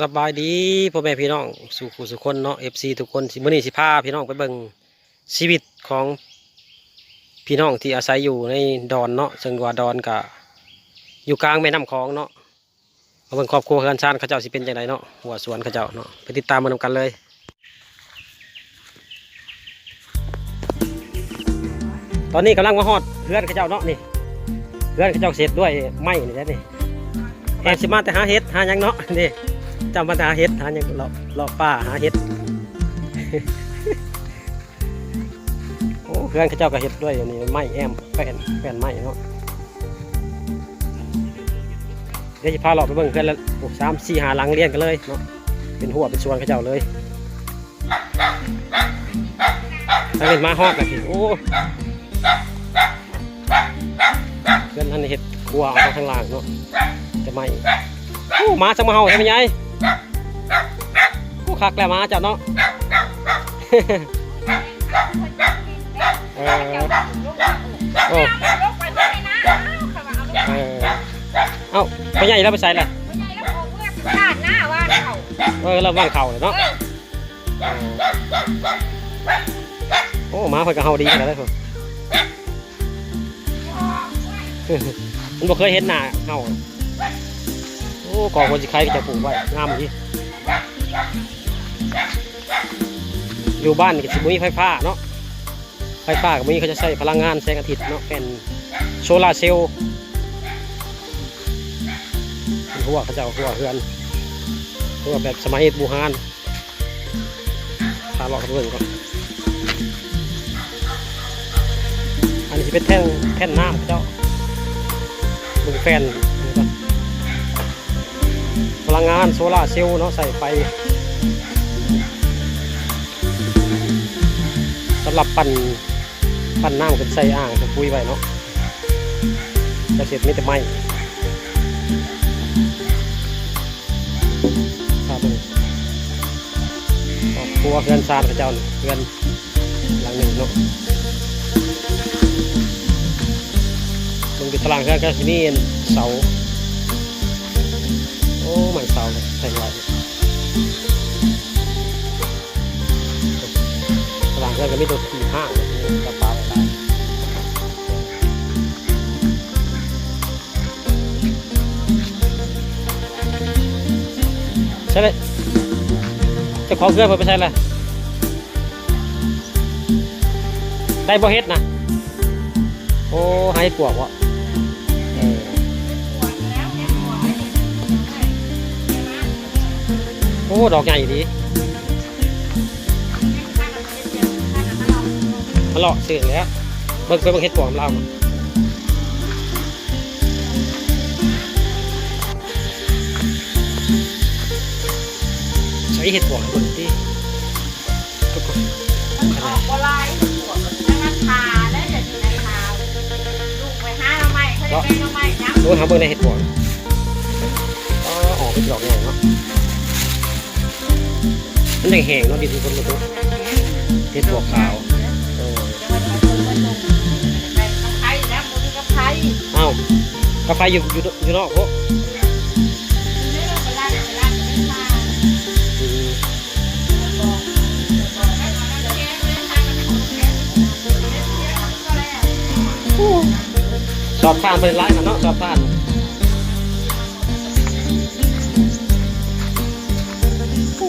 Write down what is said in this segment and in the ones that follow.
สบายดีพ่อแม่พี่น้องสู่ผู้สุคนเนาะเอฟซีทุกคนมื้อนี้สิพาพี่น้องไปเบิ่งชีวิตของพี่น้องที่อาศัยอยู่ในดอนเนาะซึ่งว่าดอนก็อยู่กลางแม่น้ำคลองเนาะมาเบิ่งครอบครัวเฮือนชานเขาเจ้าสิเป็นจังไดเนาะหัวสวนเขาเจ้าเนาะไปติดตามมานำกันเลยตอนนี้กำลังมาฮอดเฮือนเขาเจ้าเนาะนี่เฮือนเขาเจ้าเสร็จด้วยไม้นี่แหละนี่แอนสิมาแต่หาเห็ดหาหยังเนาะนี่ จำมาแต่หาเห็ดหาหยังเลาะเลาะป่าหาเห็ดโอ้เพื่อนเขาเจ้าก็เห็ดด้วยอันนี้ไม้แอมแป้นแป้นไม้เนาะเดี๋ยวจะพาเราไปเบิ่งเพื่อนละโอ้สามสี่หาหลังเรียนกันเลยเนาะเป็นหัวเป็นส่วนเขาเจ้าเลยถ้าเป็นมาฮอดแบบนี้โอ้เพื่อนท่านเห็ดครัวเอาไปข้างล่างเนาะจะไม่โอ้มาสังมาเห่าใช่ไหมยาย คักแล้วหมาเจ้าเนาะเออโอ้เออเอ้าไปใหญ่แล้วไปใส่ละเออเราว่างเข่าเลยเนาะเออโอ้หมาเพิ่นก็เห่าดีขนาดนั้นเพิ่นมันบ่เคยเห็นหน้าเห่าโอ้กองคนสิใครก็จะปลูกไว้งามที อยู่บ้านก็สิบ่มีไฟฟ้าเนาะไฟฟ้าก็มีเขาจะใช้พลังงานแสงอาทิตย์เนาะเป็นโซลาร์เซลล์หัวเขาจ้าหัวเฮือนหัวแบบสมัยบูฮานพาลาะกันเบิ่งก่อนอันนี้เป็นแท่นแท่นน้ำเจ้าเบิ่งแฟนพลังงานโซลาร์เซลล์เนาะใส่ไฟำหรับปั่นปั่นน้ำขึ้นใส่อ่างจะคุยไว้เนาะจะเสร็จไม่แต่ได้ไหมครับผมครอบครัวเพื่อนซานพระเจ้าเพื่อนหลังหนึ่งเนาะตรงติดตารางเพื่อนก็ที่นี่เสาโอ้ไม่เศร้าเลย จากก็มีตัวขี่ห้างเลยนี่กระเป๋าอะไรใช่เลยจะขอเครื่องเพิ่นไปใช่เลยได้บ่เฮ็ดนะโอ้ให้ปวกวะโอ้ ดอกใหญ่ดี มาเลาะเสื่อแล้วเบิ่งไปเบิ่งเห็ดปวกของเราใช้เห็ดปวกบนที่ทุกคนออกบ่ลายหัวแล้วมันทาได้แต่อยู่ในทาลูกไปห้าเราไม่เขาจะเป็นเราไม่นะดูหาเบิ่งในเห็ดปวกอ๋อออกเป็นดอกใหญ่เนาะมันยังแห้งเนาะดินคนมาดูเห็ดปวกขาว กาแฟอยู่อยู่อยู่นอกพวกนี่เราไปร้านไปร้านไปร้านอืมบอกบอกให้มาแล้วแกเดินทางกันของแกก็แล้วสอบผ่านเป็นร้านกันเนาะสอบผ่าน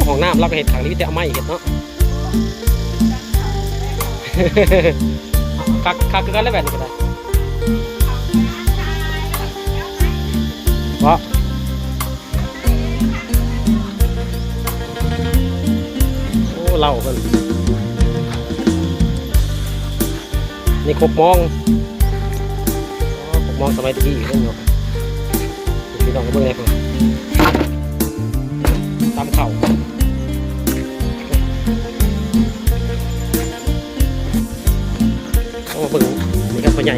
ของน้ำเราก็เห็ดขังนี้แต่เอาไม้เห็ดเนาะคักคักกันแล้วแบบนี้ก็ได้ พาะ โอ้เหล่าเพิ่นนี่ครบมองครบมองสมัยตะกี้อีกแล้วเนาะพี่น้องก็เบิ่งได้เพิ่นตามเข่าโอ้เบิ่งนี่ครับพ่อใหญ่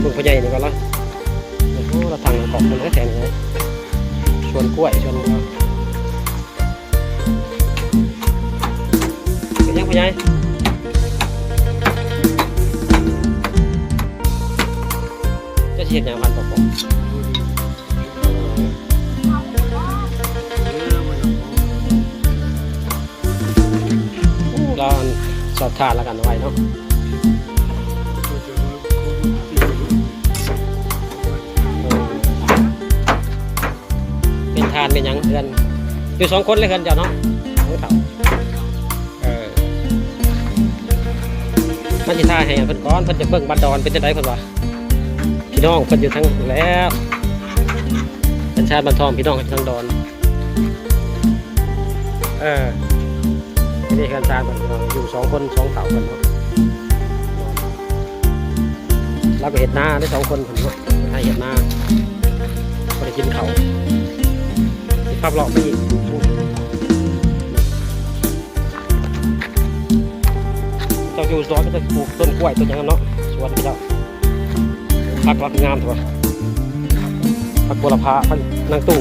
เบิ่งพ่อใหญ่นี่ก่อนละโอ้โหเราทางเกาะมันก็แข็งเลยชวนกล้วยชวนเราเป็นยังพ่อใหญ่จะสิเฮ็ดหยังพันปอปอกเราสอบทานแล้วกันไว้เนาะ เป็นทานเป็นหยังเพื่อนอยู่สองคนเลยเพื่อนเจ้าเนาะสองเต่าเออมันสิท่าให้เพิ่นก่อนเพิ่นจะเบิ่งบัดดอนเป็นจังไดเพิ่นว่าพี่น้องเพิ่นอยู่ทั้งแล้วเป็นชาติบันทองพี่น้องทั้งดอน เออนี่กันชาติบันอยู่สองคนสองเต่ากันเนาะเราก็เห็ดหน้าได้สองคนผมเนาะให้เห็ดหน้าก็ได้กินเขา ขับเลาะไปอีกเจ้าอยู่สวนก็จะปลูกต้นกล้วยต้นหยังนั้นเนาะสวนพี่เจ้าพักรักงามถูกพักบัวละพาพักนางตู่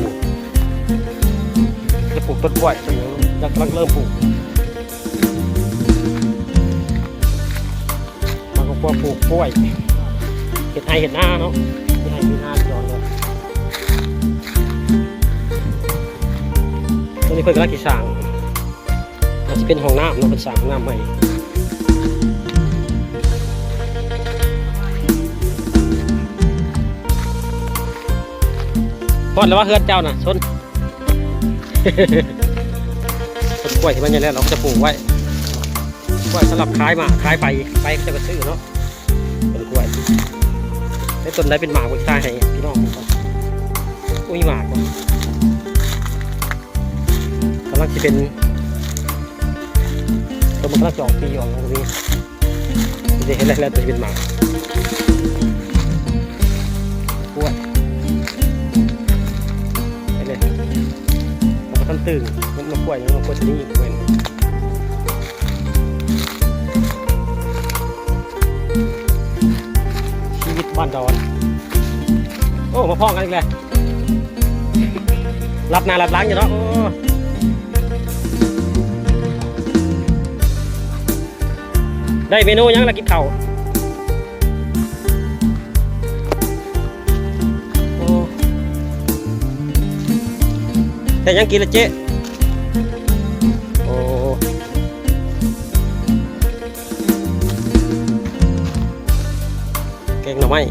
จะปลูกต้นกล้วยต้นอยากกำลังเริ่มปลูกมันก็พวกปลูกกล้วยเห็ดไอเห็ดหน้าเนาะเห็ดไอมีหน้าย้อนเลย นี้เพิ่นกำลังกี่สร้างอาจจะเป็นห้องน้ำเนาะเป็นสร้างห้องน้ำใหม่พอดแล้วว่าเฮือนเจ้าน่ะชนต้นกล้วยที่มันยังแล้วเราก็จะปลูกไว้กล้วยสำหรับขายมาขายไปไปก็จะไปซื้อเนาะต้นกล้วยไอ้ต้นไหนเป็นหมากไว้ตาให้พี่น้องอุ้ยหมากว่ะำลังจะเป็นตัวมันกำลังจะออกปีออกตรงนี้จะเห็นแล้วแล้วตัวจะเป็นหมากกล้วยไปเลยแล้วก็ท่านตื่นมันมากล้วยมันมากล้วยชนิดเว้นชีวิตบ้านดอนโอ้มาพ้อกันอีกแล้วรับนารับล้างอยู่เนาะ ได้เมนูยังละกินข้าวโอ้แต่ยังกินละเจ๊โอ้เก่งหน่อไม้